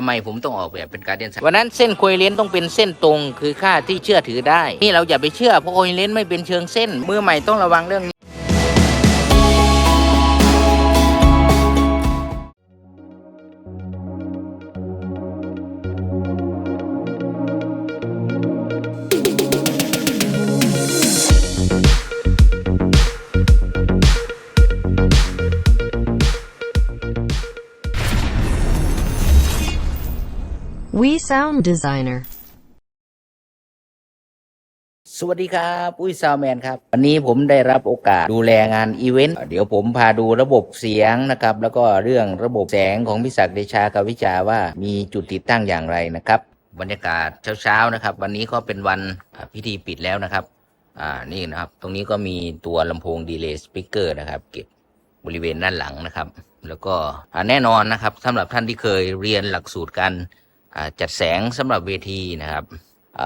ำไมผมต้องออกแบบเป็นการเดียนวันนั้นเส้นโคเลนต้องเป็นเส้นตรงคือค่าที่เชื่อถือได้ นี่เราอย่าไปเชื่อเพราะโคเลนไม่เป็นเชิงเส้นมือใหม่ต้องระวังเรื่อง We Sound Designer. สวัสดีครับอุ้ยซาวแมนครับ วันนี้ผมได้รับโอกาสดูแลงานอีเวนต์เดี๋ยวผมพาดูระบบเสียงนะครับ แล้วก็เรื่องระบบแสงของพิศักดิ์เดชากวิจาว่ามีจุดติดตั้งอย่างไรนะครับ บรรยากาศเช้าๆนะครับ วันนี้ก็เป็นวันพิธีปิดแล้วนะครับอ่านี่นะครับ ตรงนี้ก็มีตัวลำโพงดีเลย์สปีกเกอร์นะครับเก็บบริเวณด้านหลังนะครับ แล้วก็แน่นอนนะครับสำหรับท่านที่เคยเรียนหลักสูตรการ จัดแสงสำหรับเวทีนะครับอ,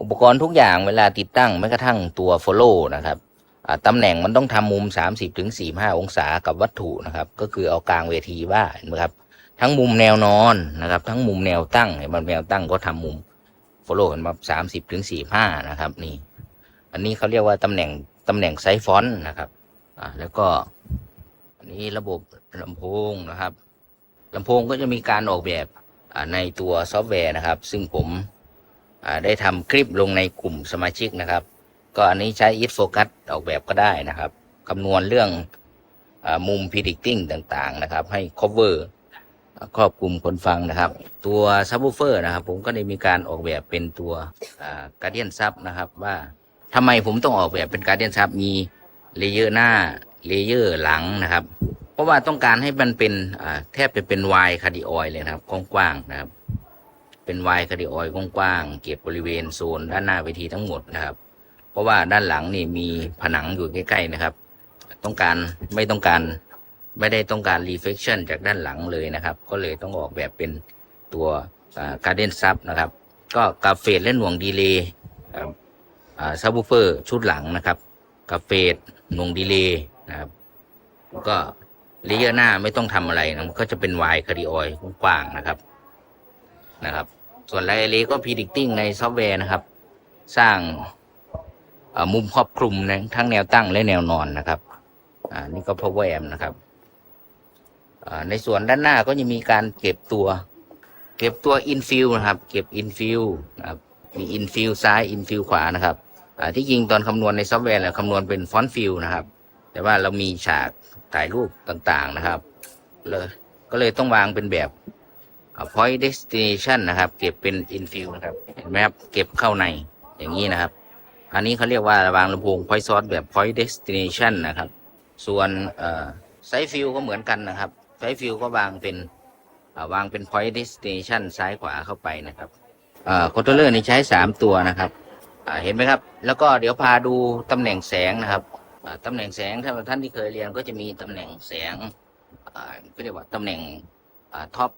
อุปกรณ์ทุกอย่างเวลาติดตั้งแม้กระทั่งตัว follow นะครับตำแหน่งมันต้องทำมุม 30ถึง45 องศากับวัตถุนะครับ ก็คือเอากลางเวทีว่าเห็นไหมครับ ทั้งมุมแนวนอนนะครับ ทั้งมุมแนวตั้งเห็นไหมแนวตั้งก็ทำมุม follow เห็นไหม30ถึง45 นะครับนี่ อันนี้เขาเรียกว่าตำแหน่งตำแหน่งไซส์ฟอนต์นะครับอ่าแล้วก็อันนี้ระบบลำโพงนะครับลำโพงก็จะมีการออกแบบ ในตัวซอฟต์แวร์นะครับ ซึ่งผมได้ทำคลิปลงในกลุ่มสมาชิกนะครับ ก็อันนี้ใช้ it focus ออกแบบก็ได้นะครับคำนวณเรื่องอมุม predicting ต่างๆนะครับ ให้ cover ครอบคลุมคนฟังนะครับ ตัว subwoofer นะครับ ผมก็ได้มีการออกแบบเป็นตัวอ่า guardian sub นะครับว่าทำไมผมต้องออกแบบเป็น guardian sub มีเลเยอร์หน้าเลเยอร์หลังนะครับ ราะว่าต้องการให้มันเป็นแทบจะเป็นวายคาร์ดิออยเลยนะครับกว้างๆนะครับ เป็นวายคาร์ดิออยกว้างๆเก็บบริเวณโซนด้านหน้าเวทีทั้งหมดนะครับ เพราะว่าด้านหลังนี่มีผนังอยู่ใกล้ๆนะครับ ต้องการไม่ต้องการไม่ได้ต้องการ reflection จากด้านหลังเลยนะครับ ก็เลยต้องออกแบบเป็นตัวการ์เดนซับนะครับ ก็กาเฟดและหน่วงดีเลย์ซับวูเฟอร์ชุดหลังนะครับกาเฟดหน่วงดีเลย์นะครับก็ เลเยอร์หน้าไม่ต้องทำอะไรนะมันก็จะเป็นวายคาร์ดิออยกว้างนะครับนะครับ ส่วนไลเอเลก็ predicting ในซอฟต์แวร์นะครับ สร้างมุมครอบคลุมนะทั้งแนวตั้งและแนวนอนนะครับอ่านี่ก็ power amp นะครับในส่วนด้านหน้าก็จะมีการเก็บตัว เก็บตัว infill นะครับ เก็บ infill นะครับมี infill ซ้าย infill ขวานะครับที่จริงตอนคำนวณในซอฟต์แวร์เราคำนวณเป็น font fill นะครับ แต่ว่าเรามีฉากถ่ายรูปต่างๆนะครับเลยก็เลยต้องวางเป็นแบบ point destination นะครับ เก็บเป็น infill นะครับ เห็นไหมครับ เก็บเข้าในอย่างนี้นะครับ อันนี้เขาเรียกว่าวางลำโพง point source แบบ point destination นะครับ ส่วน side fill ก็เหมือนกันนะครับ side fill ก็วางเป็นวางเป็น point destination ซ้ายขวาเข้าไปนะครับอ่า controller นี่ใช้ 3 ตัวนะครับเห็นไหมครับ แล้วก็เดี๋ยวพาดูตำแหน่งแสงนะครับ ตำแหน่งแสงถ้าท่านที่เคยเรียนก็จะมีตำแหน่งแสงอ่าก็เรียกว่าตำแหน่งท็อป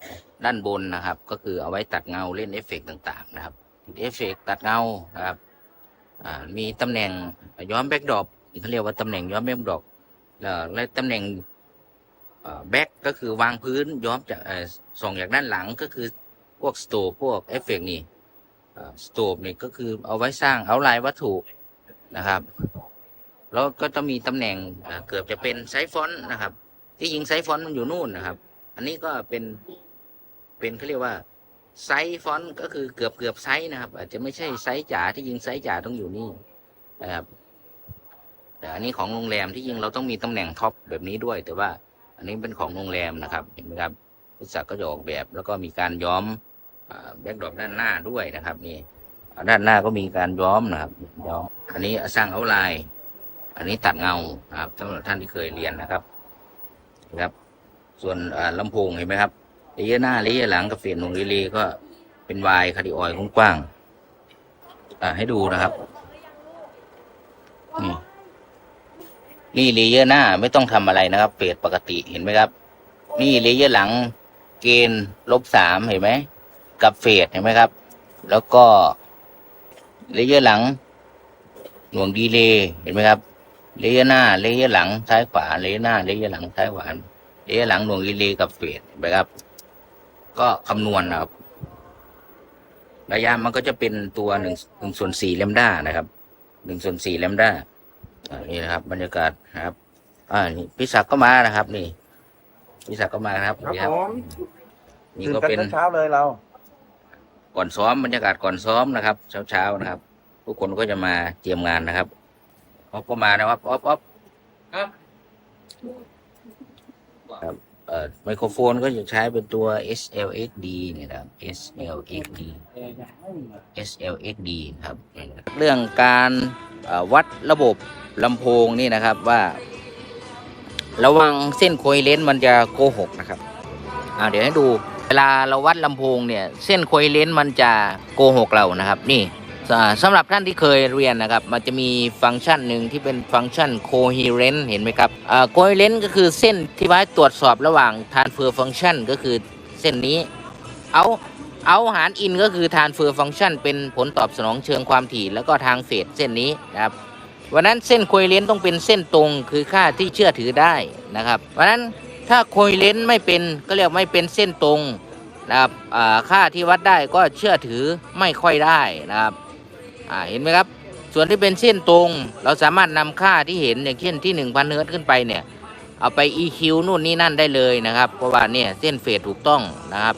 ด้านบนนะครับ ก็คือเอาไว้ตัดเงาเล่นเอฟเฟกต์ต่างๆ นะครับติดเอฟเฟกตัดเงานะครับมีตำแหน่งย้อมแบ็กดรอปเขาเรียกว่าตำแหน่งย้อมแบ็กดรอปแล้วและตำแหน่งแบ็กก็คือวางพื้นย้อมจากส่องจากด้านหลังก็คือพวกสโตพวกเอฟเฟกต์นี่สโตบนี่ก็คือเอาไว้สร้างเอาลายวัตถุนะครับ แล้วก็จะมีตำแหน่งเกือบจะเป็นไซฟอนต์นะครับ ที่จริงไซฟอนต์มันอยู่นู่นนะครับ อันนี้ก็เป็นเป็นเขาเรียกว่าไซฟอนต์ก็คือเกือบเกือบไซนะครับ อาจจะไม่ใช่ไซจ๋าที่ยิงไซจ๋าต้องอยู่นี่นะครับแต่อันนี้ของโรงแรมที่ยิงเราต้องมีตำแหน่งท็อปแบบนี้ด้วย แต่ว่าอันนี้เป็นของโรงแรมนะครับเห็นไหมครับบริษัทก็จะออกแบบแล้วก็มีการย้อมแบ็กดรอปด้านหน้าด้วยนะครับนี่ด้านหน้าก็มีการย้อมนะครับย้อมอันนี้สร้างเอาไลน์ อันนี้ตัดเงาครับสำหรับท่านที่เคยเรียนนะครับนะครับ ส่วนอ่าลำโพงเห็นไหมครับเลเยอร์หน้าเลเยอร์หลังกับเฟสหนงรีเลย์ก็เป็นวายคาดิออยกว้างๆอ่าให้ดูนะครับ นี่นี่เลเยอร์หน้าไม่ต้องทำอะไรนะครับเฟสปกติเห็นไหมครับ นี่เลเยอร์หลังเกณฑ์ลบสามเห็นไหมกับเฟสเห็นไหมครับ แล้วก็เลเยอร์หลัง หน่วงดีเลย์เห็นไหมครับ เลเยอร์หน้า เลเยอร์หลังซ้ายขวาเลเยอร์หน้า เลเยอร์หลังซ้ายขวาเลเยอร์หลังหน่วงดีเลย์กับเฟสเห็นไหมครับกก็คำนวณนะครับ ระยะมันก็จะเป็นตัวหนึ่งหนึ่งส่วนสี่เลมด้านะครับหนึ่งส่วนสี่เลมด้าอ่านี่นะครับ บรรยากาศนะครับ อ่านี่พี่ศักดิ์ก็มานะครับ นี่พี่ศักดิ์ก็มานะครับครับนี่ผมนี่ตื่นก็กันเป็นเช้าๆเลยเรา ก่อนซ้อมบรรยากาศก่อนซ้อมนะครับ เช้าๆนะครับ ทุกคนก็จะมาเตรียมงานนะครับ อ๊อฟก็มานะครับอ๊อฟอ๊อฟครับ ครับเอ่อไมโครโฟนก็จะใช้เป็นตัว SLXD เนี่ยนะครับ SLXD SLXD ครับ เรื่องการเอ่อวัดระบบลำโพงนี่นะครับว่า ระวังเส้นโคยเลนส์มันจะโกหกนะครับอ่าเดี๋ยวให้ดู เวลาเราวัดลำโพงเนี่ย เส้นโคยเลนส์มันจะโกหกเรานะครับ นี่ สำหรับท่านที่เคยเรียนนะครับ มันจะมีฟังก์ชันหนึ่งที่เป็นฟังก์ชัน coherent เห็นไหมครับอ่า coherent ก็คือเส้นที่ไว้ตรวจสอบระหว่าง transfer function ก็คือเส้นนี้ เอาเอาหารอินก็คือ transfer function เป็นผลตอบสนองเชิงความถี่ แล้วก็ทางเฟสเส้นนี้นะครับวันนั้นเส้นโคยเลนต้องเป็นเส้นตรงคือค่าที่เชื่อถือได้นะครับวันนั้นถ้าโคยเลนไม่เป็นก็เรียกไม่เป็นเส้นตรงนะครับอ่าค่าที่วัดได้ก็เชื่อถือไม่ค่อยได้นะครับ อ่าเห็นไหมครับ ส่วนที่เป็นเส้นตรง เราสามารถนำค่าที่เห็นอย่างเช่นที่ 1,000เฮิร์ตขึ้นไปเนี่ยเอาไป EQ นู่นนี่นั่นได้เลยนะครับ เพราะว่าเนี่ยเส้นเฟสถูกต้องนะครับ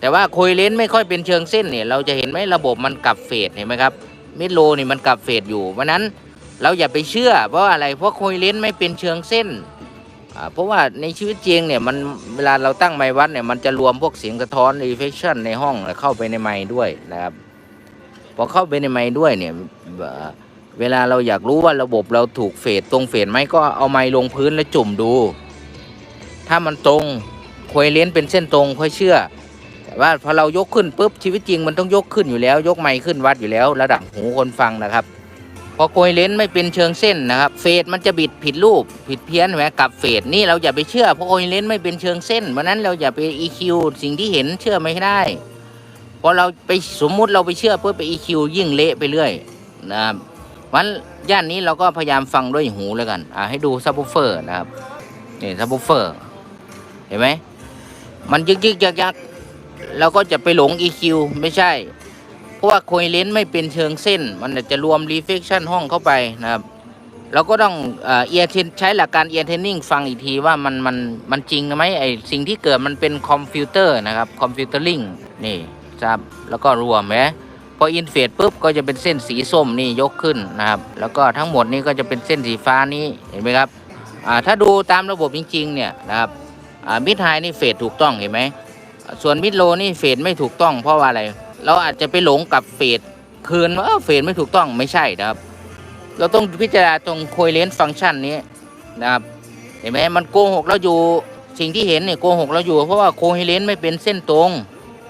แต่ว่าโคยเลนไม่ค่อยเป็นเชิงเส้นเนี่ยเราจะเห็นไหมระบบมันกลับเฟสเห็นไหมครับมิดโลนี่มันกลับเฟสอยู่วันนั้นเราอย่าไปเชื่อ เพราะอะไรเพราะโคยเลนไม่เป็นเชิงเส้นอ่าเพราะว่าในชีวิตจริงเนี่ยมันเวลาเราตั้งไมค์วัดเนี่ยมันจะรวมพวกเสียงสะท้อน reflection ในห้องเข้าไปในไมค์ด้วยนะครับ พอเข้าไปในไมค์ด้วยเนี่ยเวลาเราอยากรู้ว่าระบบเราถูกเฟดตรงเฟดไหมก็เอาไมค์ลงพื้นแล้วจุ่มดู ถ้ามันตรงโคยเลนเป็นเส้นตรงค่อยเชื่อ แต่ว่าพอเรายกขึ้นปุ๊บชีวิตจริงมันต้องยกขึ้นอยู่แล้ว ยกไมค์ขึ้นวัดอยู่แล้ว ระดับหูคนฟังนะครับพอโกยเลนส์ไม่เป็นเชิงเส้นนะครับ เฟดมันจะบิดผิดรูปผิดเพี้ยนแหมกับเฟดนี่เราอย่าไปเชื่อเพราะโกยเลนส์ไม่เป็นเชิงเส้นวันนั้นเราอย่าไป EQ สิ่งที่เห็นเชื่อไม่ได้ พอเราไปสมมุติเราไปเชื่อเพื่อไป EQ ยิ่งเละไปเรื่อยนะครับวันย่านนี้เราก็พยายามฟังด้วยหูแล้วกันอ่าให้ดูซับ w ูเฟอร์นะครับนี่ซับ w ูเฟอร์เห็นไหมมันยึกยึกยักยักเราก็จะไปหลง EQ ไม่ใช่ เพราะว่าโคยเลนไม่เป็นเชิงเส้น มันจะรวมรีเฟ c ชันห้องเข้าไปนะครับ เราก็ต้องเอียร์เทนใช้หลักการเอียร์เทนนิ่งฟังอีกทีว่ามันมันมันจริงไหมไอสิ่งที่เกิดมันเป็นคอมพิวเตอร์นะครับคอมพิวเตอร์ลิงนี่ ครับ แล้วก็รวมไหมพออินเฟดปุ๊บก็จะเป็นเส้นสีส้มนี่ยกขึ้นนะครับ แล้วก็ทั้งหมดนี้ก็จะเป็นเส้นสีฟ้านี้เห็นไหมครับอ่าถ้าดูตามระบบจริงๆเนี่ยนะครับอ่ามิดไฮนี่เฟดถูกต้องเห็นไหมส่วนมิดโลนี่เฟดไม่ถูกต้องเพราะว่าอะไร เราอาจจะไปหลงกับเฟดคืนว่าเฟดไม่ถูกต้องไม่ใช่นะครับ เราต้องพิจารณาตรงโคเ r น n ์ฟังก์ชันนี้นะครับเห็นไหมมันโกหกเราอยู่สิ่งที่เห็นเนี่ยโกหกเราอยู่เพราะว่าโคเ r น n ์ไม่เป็นเส้นตรง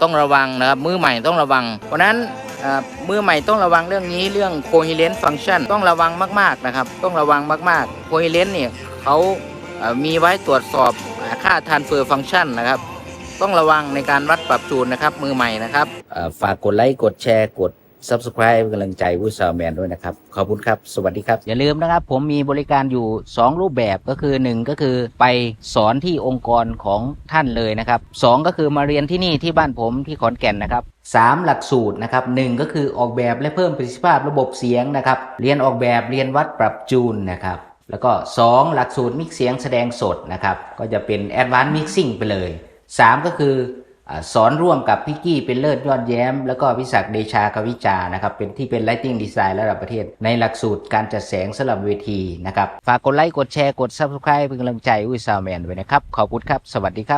ต้องระวังนะครับมือใหม่ต้องระวัง เพราะนั้นมือใหม่ต้องระวังเรื่องนี้เรื่องโคเ r น n ์ฟังชันต้องระวังมากๆนะครับ ต้องระวังมากๆโคเ r น n ์เนี่ยเขามีไว้ตรวจสอบค่า transfer function นะครับ ต้องระวังในการวัดปรับจูนนะครับมือใหม่นะครับฝากกดไลค์กดแชร์กด Subscribe กำลังใจวุ้ยซาวแมนด้วยนะครับ ขอบคุณครับ สวัสดีครับ อย่าลืมนะครับ ผมมีบริการอยู่ 2 รูปแบบก็คือ 1 ก็คือไปสอนที่องค์กรของท่านเลยนะครับ 2 ก็คือมาเรียนที่นี่ที่บ้านผมที่ขอนแก่นนะครับ 3 หลักสูตรนะครับหก็คือออกแบบและเพิ่มประสิทธิภาพระบบเสียงนะครับ เรียนออกแบบเรียนวัดปรับจูนนะครับแล้วก็ 2 หลักสูตรมิกเสียงแสดงสดนะครับก็จะเป็น Advanced Mixing ไปเลย 3 ก็คือ สอนร่วมกับพี่กี้เป็นเลิศยอดแย้ม แล้วก็พิศักดเดชากวิจานะครับเป็นที่เป็น Lighting Design ระดับประเทศ ในหลักสูตรการจัดแสงสำหรับเวทีนะครับ ฝากกดไลค์ กดแชร์ กด Subscribe เป็นกำลังใจอุ้ยซาวแมนไว้นะครับ ขอบคุณครับ สวัสดีครับ